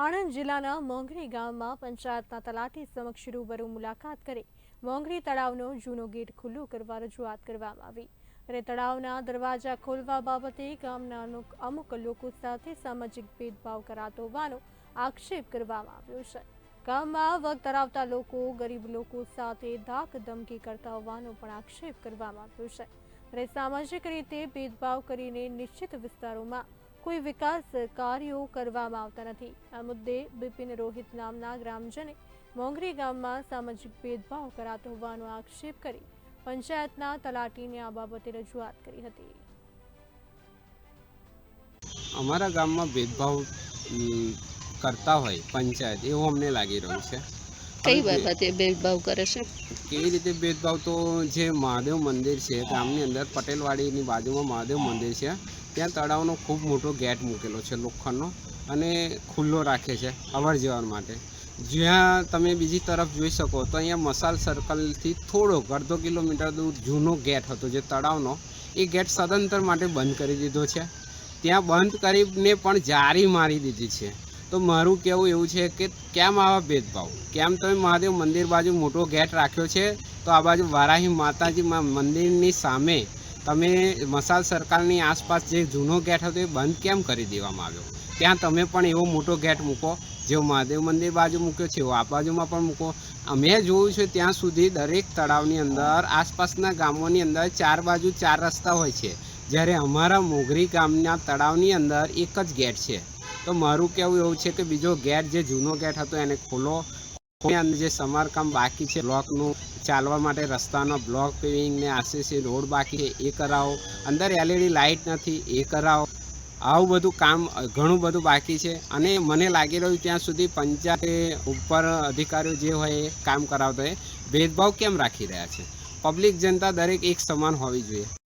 આણંદ જિલ્લાના મોંઘરી ગામમાં પંચાયતના તલાટી સમક્ષ રૂબરૂ મુલાકાત કરી મોંઘરી તળાવનો જૂનો ગેટ ખુલ્લો કરવા રજૂઆત કરવામાં આવી. અને તળાવના દરવાજા ખોલવા બાબતે ગામના અમુક લોકો સાથે સામાજિક ભેદભાવ કરાતો હોવાનો આક્ષેપ કરવામાં આવ્યો છે. ગામમાં વગ ધરાવતા લોકો, ગરીબ લોકો સાથે ધાક ધમકી કરતા હોવાનો પણ આક્ષેપ કરવામાં આવ્યો છે. અને સામાજિક રીતે ભેદભાવ કરીને નિશ્ચિત વિસ્તારોમાં કોઈ વિકાસ કાર્યો કરવામાં આવતા નથી. આ મુદ્દે બિપિન રોહિત નામના ગ્રામજને મોંઘરી ગામમાં સામાજિક ભેદભાવ કરાતો હોવાનો આક્ષેપ કરી પંચાયતના તલાટીને આ બાબતે રજૂઆત કરી હતી. અમારા ગામમાં ભેદભાવ કરતા હોય પંચાયત, એવું અમને લાગી રહ્યું છે. કઈ બાબતે ભેદભાવ કરે છે? કેવી રીતે ભેદભાવ? તો જે મહાદેવ મંદિર છે ગામની અંદર પટેલવાડીની બાજુમાં મહાદેવ મંદિર છે ત્યાં તળાવનો ખૂબ મોટો ગેટ મૂકેલો છે લોખંડનો અને ખુલ્લો રાખે છે અવર જવર માટે. જ્યાં તમે બીજી તરફ જોઈ શકો તો અહીંયા મસાલ સર્કલથી થોડોક અડધો કિલોમીટર દૂર જૂનો ગેટ હતો જે તળાવનો. એ ગેટ સદંતર માટે બંધ કરી દીધો છે. ત્યાં બંધ કરીને પણ જારી મારી દીધી છે. તો મારું કહેવું એવું છે કે કેમ આવા ભેદભાવ? કેમ તમે મહાદેવ મંદિર બાજુ મોટો ગેટ રાખ્યો છે? તો આ બાજુ વારાહી માતાજી મંદિરની સામે તમે મસાલ સરકારની આસપાસ જે જૂનો ગેટ હતો એ બંધ કેમ કરી દેવામાં આવ્યો? ત્યાં તમે પણ એવો મોટો ગેટ મૂકો, જેવો મહાદેવ મંદિર બાજુ મૂક્યો છે, એવો આ બાજુમાં પણ મૂકો. અમે જોયું છે ત્યાં સુધી દરેક તળાવની અંદર, આસપાસના ગામોની અંદર ચાર બાજુ ચાર રસ્તા હોય છે. જ્યારે અમારા મોગરી ગામના તળાવની અંદર એક જ ગેટ છે. તો મારું કહેવું એવું છે કે બીજો ગેટ જે જૂનો ગેટ હતો એને ખોલો. અંદર જે સમારકામ બાકી છે, બ્લોકનું ચાલવા માટે રસ્તાનો બ્લોક પેવિંગ ને આરસીસી રોડ બાકી છે, એ કરાવો. અંદર એલઈડી લાઇટ નથી, એ કરાવો. આવું બધું કામ, ઘણું બધું બાકી છે અને મને લાગી રહ્યું ત્યાં સુધી પંચાયતે ઉપર અધિકારીઓ જે હોય એ કામ કરાવતા હોય. ભેદભાવ કેમ રાખી રહ્યા છે? પબ્લિક જનતા દરેક એક સમાન હોવી જોઈએ.